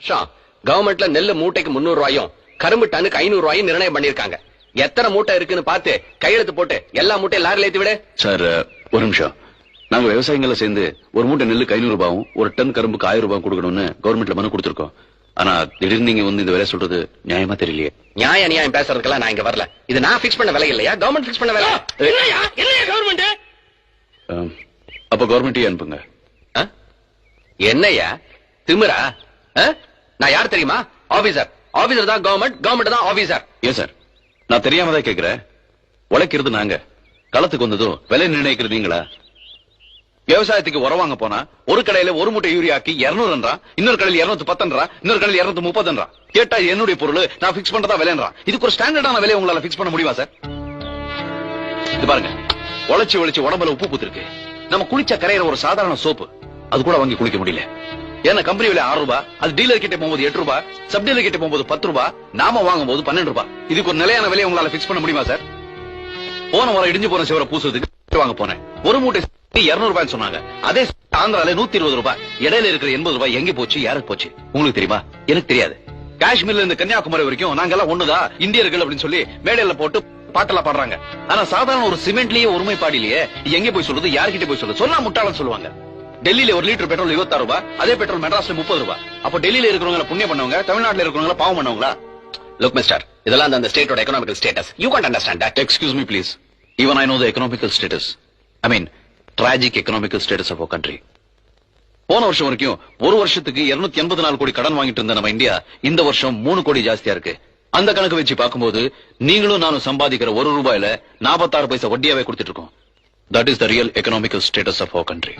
வருஷம் கவர்மெண்ட்ல நெல்லு மூட்டைக்கு முன்னூறு ரூபாயும் கரும்பு டனுக்கு ஐநூறு ரூபாயும் நிர்ணயம் பண்ணிருக்காங்க எத்தனை மூட்டை இருக்குன்னு பார்த்து கையெழுத்து போட்டு எல்லா மூட்டையும் லாரில ஏத்தி விடு. சார் ஒரு நிமிஷம். நாங்க விவசாயிகளை சேர்ந்து ஒரு மூட்டை நெல்லுக்கு ஐநூறு ரூபாயும் ஒரு டன் கரும்புக்கு ஆயிரம் ரூபாயும் கொடுக்கணும்னு கவர்மெண்ட்ல மனு கொடுத்திருக்கோம். ஆனா திடீர்னு நீங்க வந்து இந்த வேலை சொல்றது நியாயமா தெரியலையே. நியாய நியாயம் பேசுறதுக்கெல்லாம் நான் இங்க வரல. இது நான் பிக்ஸ் பண்ண விலை இல்லையா? கவர்மெண்ட் பிக்ஸ் பண்ண விலை. என்னையா என்னையா கவர்மெண்ட் அப்ப கவர்மெண்ட்டே அனுப்புங்க. ஆ? என்னய்யா? திமிரா? ஆ? நான் யார் தெரியுமா? ஆபீசர் ஆபீசர் தான் கவர்மெண்ட் கவர்மெண்ட் தான் ஆபீசர் ஏன் சார்? நான் தெரியாம தான் கேக்குறேன். உழைக்கிறது நாங்க. களத்துக்கு வந்ததும் விலை நிர்ணயிக்கிறது நீங்களா? விவசாயத்துக்கு உரம் வாங்க போனா ஒரு கடையில ஒரு மூட்டை யூரியாக்கு இருநூறுன்றா இன்னொரு கடையில் இருநூத்தி பத்தன்றா இன்னொரு கடையில் இருநூத்தி முப்பதுன்றா. கேட்டா என்னுடைய பொருள் நான் பிக்ஸ் பண்றதா விலைன்றான் இதுக்கு ஒரு ஸ்டாண்டர்டான விலையை உங்களால பிக்ஸ் பண்ண முடியுமா சார்? இது பாருங்க. உழைச்சு உழைச்சி உடம்புல உப்பு பூத்திருக்கு. நம்ம குளிச்ச கரையிற ஒரு சாதாரண சோப்பு. அது கூட வாங்கி குளிக்க முடியல. ஏன்னா கம்பெனி விலை ஆறு ரூபாய் அது டீலர் கிட்ட போகும்போது எட்டு ரூபாய் சப் டீலர் கிட்ட போகும்போது பத்து ரூபாய் நாம வாங்கும் போது பன்னெண்டு ரூபாய் இதுக்கு ஒரு நிலையான விலையை உங்களால பிக்ஸ் பண்ண முடியுமா சார் போன வாரம் இடிஞ்சு போன சிவரை பூசுறதுக்கு வாங்க போனேன். ஒரு மூட்டை இருநூறு ரூபாய் சொன்னாங்க. அதே ஆந்திரால நூத்தி இருபது ரூபாய். இடையில இருக்கிற எண்பது ரூபாய் எங்க போச்சு யாருக்கு போச்சு? உங்களுக்கு தெரியுமா? எனக்கு தெரியாது. காஷ்மீர்ல இருந்து கன்னியாகுமரி வரைக்கும் நாங்க எல்லாம் ஒண்ணுதான் இந்தியர்கள் அப்படின்னு சொல்லி மேடையில போட்டு பாட்டெல்லாம் பாடுறாங்க. ஆனா சாதாரண ஒரு சிமெண்ட்லயே ஒருமைப்பாடிலேயே இது எங்க போய் சொல்றது யார்கிட்ட போய் சொல்றது? சொன்னா முட்டாளம் சொல்லுவாங்க. டெல்லியில ஒரு லிட்டர் பெட்ரோல் இருபத்தாறு ரூபாய் அதே பெட்ரோல் மெட்ராஸ்ல முப்பது ரூபாய். அப்போ டெல்லியில இருக்கிறவங்க புண்ணியம் பண்ணவங்க தமிழ்நாட்டுல இருக்கிறவங்க பாவம் பண்ணவங்களா? லுக் மிஸ்டர் இதெல்லாம் அந்த ஸ்டேட்டோட economical status you can't understand that Excuse me, please. Even I know economical economical status. I mean, tragic economical status of போன வருஷம் வரைக்கும் ஒரு வருஷத்துக்கு 284 எண்பது நாலு கோடி கடன் வாங்கிட்டு இருந்த நம்ம இந்தியா இந்த வருஷம் மூணு கோடி ஜாஸ்தியா இருக்கு. அந்த கணக்கு வச்சு பார்க்கும்போது நீங்களும் நானும் சம்பாதிக்கிற ஒரு ரூபாயில 46 பைசா வட்டியாவே கொடுத்துட்டு இருக்கோம். That is the real economical status of our country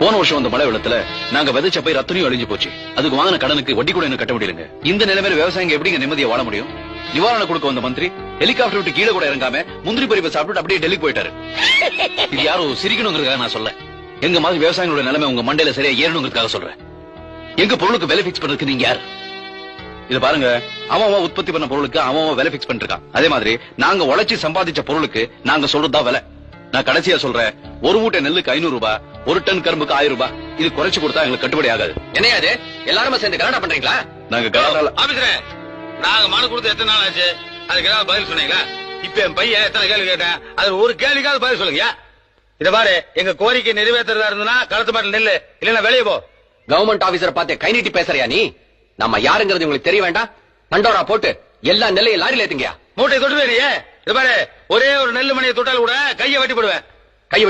போன வருஷம் வந்த மழை வெள்ளத்துல நாங்க விதைச்ச பயிர் அத்தனையும் அழிஞ்சு போச்சு. அதுக்கு வாங்கின கடனுக்கு வட்டி கூட இன்னும் கட்ட முடியலங்க. இந்த நிலைமையில விவசாயிங்க எப்படிங்க நிம்மதியா வாழ முடியும்? நிவாரணம் கொடுக்க வந்த மந்திரி ஹெலிகாப்டர் விட்டு கீழே கூட இறங்காம முந்திரி பறிப்பை சாப்பிட்டு அப்படியே டெல்லி போயிட்டாரு. இது யாரும் சிரிக்கணுங்கிறதுக்காக நான் சொல்ல எங்க மாதிரி விவசாயிகளோட நிலைமை உங்க மண்டையில சரியா ஏறணுங்கிறதுக்காக சொல்றேன். எங்க பொருளுக்கு விலை பிக்ஸ் பண்றதுக்கு நீங்க யார்? இது பாருங்க. அவன் அவன் உற்பத்தி பண்ண பொருளுக்கு அவன் அவன் விலை பிக்ஸ் பண்ணிருக்கான். அதே மாதிரி நாங்க உழைச்சி சம்பாதிச்ச பொருளுக்கு நாங்க சொல்றதுதான் விலை. நான் கடைசியா சொல்றேன். ஒரு மூட்டை நெல்லுக்கு ஐநூறு ரூபாய் ஒரு டன் கரும்புக்கு ஆயிரம் ரூபாய். இது குறைச்சு கொடுத்தா எங்களுக்கு கட்டுப்படி ஆகாது. என்னையா அது எல்லாருமே சேர்ந்து கலாட்டா பண்றீங்களா? நாங்க கலாட்டால ஆபீசரே நாங்க மனு கொடுத்து எத்தனை நாள் ஆச்சு? அதுக்கு ஏதாவது பதில் சொன்னீங்களா? இப்ப என் பையன் எத்தனை கேள்வி கேட்டேன்? அது ஒரு கேள்விக்காவது பதில் சொல்லுங்க இத பாரு எங்க கோரிக்கை நிறைவேற்றுறதா இருந்ததுன்னா களத்து மாட்டில் நெல்லு. இல்லன்னா வெளியே போ. கவர்மெண்ட் ஆபீசர் பார்த்து கை நீட்டி பேசுறியா நீ? நம்ம யாருங்கிறது உங்களுக்கு தெரிய வேண்டாம். தண்டோரா போட்டு எல்லா நெல்லையும் லாரில ஏத்துங்கயா மூட்டை தொட்டு வேறியே இது பாரு ஒரே ஒரு நெல்லு மணியை தொட்டால் கூட கையை வெட்டி போடுவேன். கையை